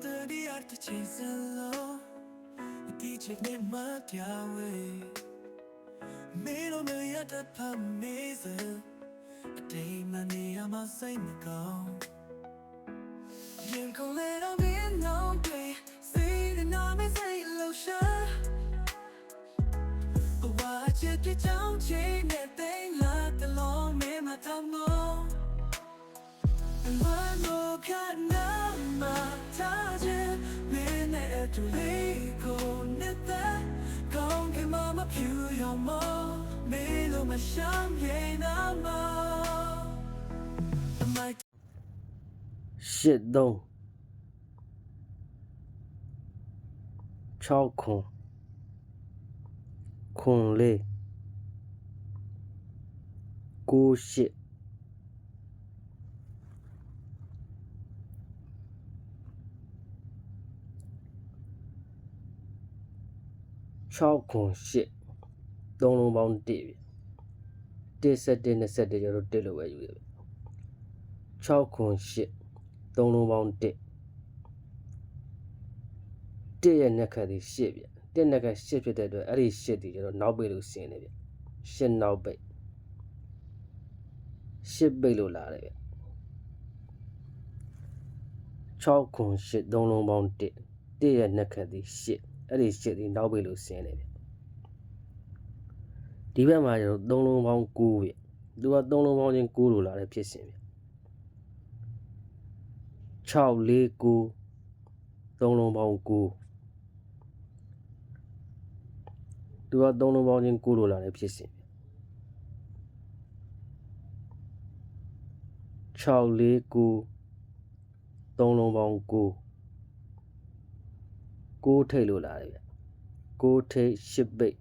Poderia arte chiselo E dice ne matiawe Me lo me yata pa mese A day mani ama say me go Yen ko le do me no day Say the name say lo sha Ko wa che che chong che ne te la te lo me ma tam 想给那么买。shit 控线超，孤。超，东龙帮这边。17 21ကျွန်တော်တို့1လို့ပဲယူရပြီ6ခွန်8 3လုံးပေါင်း1 1ရဲ့နှက်ခတ်ဒီ8ပြ1နှက်ခတ်8ဖြစ်တဲ့အတွက်အဲ့ဒီ8ဒီကျွန်တော်နောက်ပိတ်လို့ဆင်းတယ်ဗျ8နောက်ပိတ်8ပိတ်လို့လာတယ်ဗျ6ခွန်8 3လုံးပေါင်း1 1ရဲ့နှက်ခတ်ဒီ8အဲ့ဒီ8ဒီနောက်ပိတ်လို့ဆင်းတယ်ဗျ ဒီဘက်မှာကျွန်တော်သုံးလုံးပေါင်း9ဗျသူကသုံးလုံးပေါင်းချင်း9လို့လာတဲ့ဖြစ်စဉ်ဗျ6 4 9သုံးလုံးပေါင်း9သူကသုံးလုံးပေါင်းချင်း9လို့လာတဲ့ဖြစ်စဉ်6 4 9သုံးလုံးပေါင်း9 9ထိတ်လို့လာတယ်ဗျ9ထိတ်10ပိတ်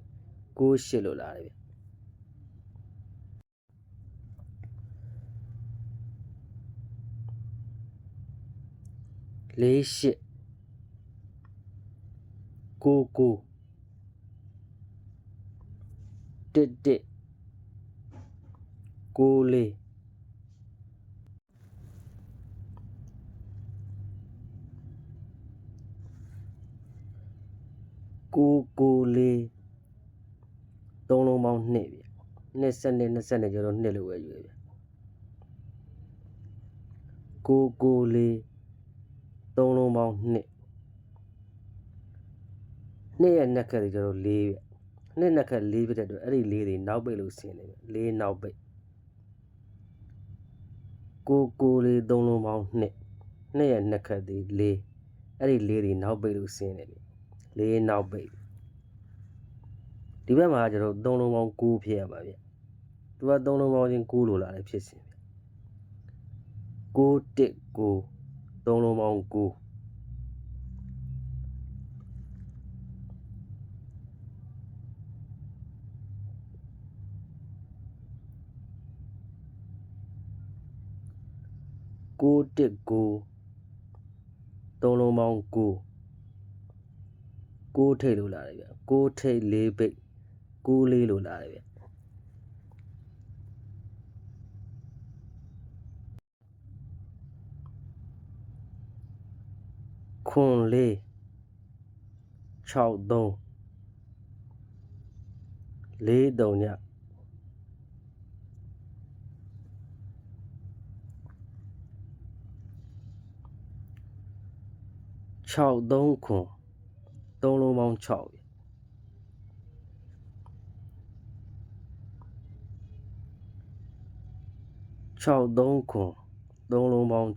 9 8လို့လာတယ်ဗျ lý sĩ. Cu cu trị trị cu lì cu cu lì tổng lượng bao nhiêu vậy nên sân nên nó sân này cho nó nên là vậy vậy cu cu lì 3လုံးပေါင်း2နှစ်ရဲ့နှက်ခက်တွေကျတော့4ပြနှစ်နှက်ခက်4ပြတဲ့အတွက်အဲ့ဒီ4တွေနောက်ပိတ်လို့ဆင်းနေပြီ4နောက်ပိတ်ကိုကိုလေး3လုံးပေါင်း2နှစ်ရဲ့နှက်ခက်တွေ4အဲ့ဒီ4တွေနောက်ပိတ်လို့ဆင်းနေပြီ4နောက်ပိတ်ဒီဘက်မှာကျတော့3လုံးပေါင်း9ဖြစ်ရပါဗျသူက3လုံးပေါင်းချင်း9လို့လာတယ်ဖြစ်စဉ်ဗျ9 1 9 သုံးလုံးပေါင်း9ကိုတစ်ကိုသုံးလုံးပေါင်းကိုကိုထိတ်လို့လာတယ်ဗျကိုထိတ်လေးပိတ်ကိုလေးလို့လာတယ်ဗျ ခွန်လေး6 3လေးတုံည6 3ခွန်သုံးလုံးပေါင်း6ပြီ6 3ခွန်သုံးလုံးပေါင်း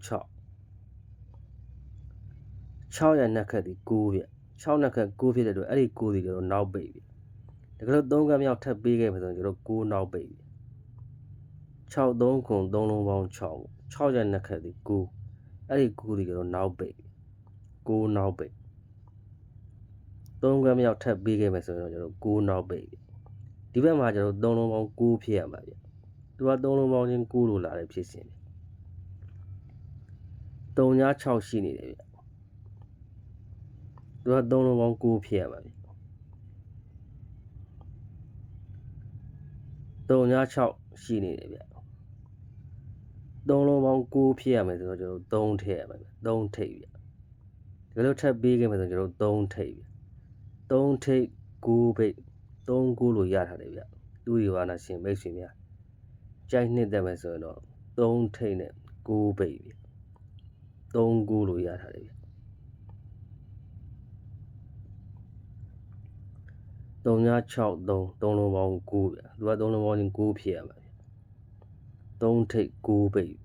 6 6ရနှစ်ခက်ဒီ9ပြ6နှစ်ခက်9ဖြစ်တဲ့အတွက်အဲ့ဒီ9ဒီကျွန်တော်နောက်ပိတ်ပြီတကယ်လို့3ကမြောက်ထပ်ပေးခဲ့မှာဆိုရင်ကျွန်တော်9နောက်ပိတ်ပြီ6 3ခွန်3လုံးပေါင်း6 6ရနှစ်ခက်ဒီ9အဲ့ဒီ9ဒီကျွန်တော်နောက်ပိတ်ပြီ9နောက်ပိတ်3ကမြောက်ထပ်ပေးခဲ့မယ်ဆိုရင်တော့ကျွန်တော်9နောက်ပိတ်ပြီဒီဘက်မှာကျွန်တော်3လုံးပေါင်း9ဖြစ်ရမှာဗျသူက3လုံးပေါင်းချင်း9လို့လာတယ်ဖြစ်စဉ်ဗျ3ည6ရှိနေတယ်ဗျ သူက3လုံးပေါင်း9ဖြစ်ရမှာဗျ3ည6ရှိနေတယ်ဗျ3လုံးပေါင်း9ဖြစ်ရမယ်ဆိုတော့ကျွန်တော်3ထည့်ရမှာဗျ3ထိပ်ဗျကယ်လို့ထပ်ပေးခဲ့မယ်ဆိုရင်ကျွန်တော်3ထိပ်ဗျ3ထိပ်9ပိတ်3ကူးလို့ရထားတယ်ဗျသူဒီဘာနာရှင်မိတ်ဆွေများကြိုက်နှစ်သက်မယ်ဆိုရင်တော့3ထိပ်နဲ့9ပိတ်ဗျ3ကူးလို့ရထားတယ်ဗျ 3ည6 3 3လုံးပေါင်း9ဗျသူက3လုံးပေါင်းချင်း9ဖြစ်ရမှာဗျ3ထိပ်9ပိတ်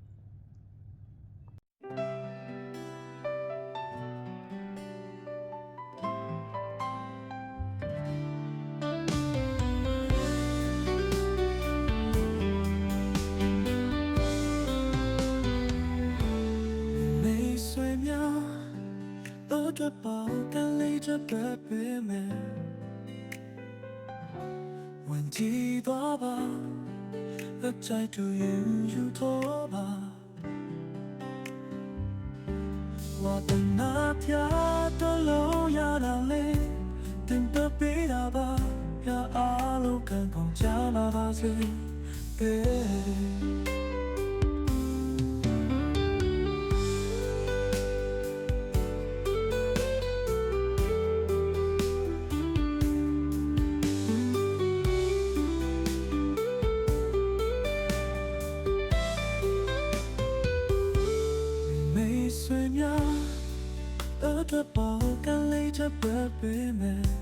没睡眠，饿着饱，干累 ဝန်ကြည်သွားပါလက်ကြိုက်တူရင်ယူတော့ပါဝတ်တနာပြတော်လို့ရတာလေတင်ပပေးတာပါပြအားလုံးခံကောင်းကြပါပါစေ Baby the ball, can later bird be made.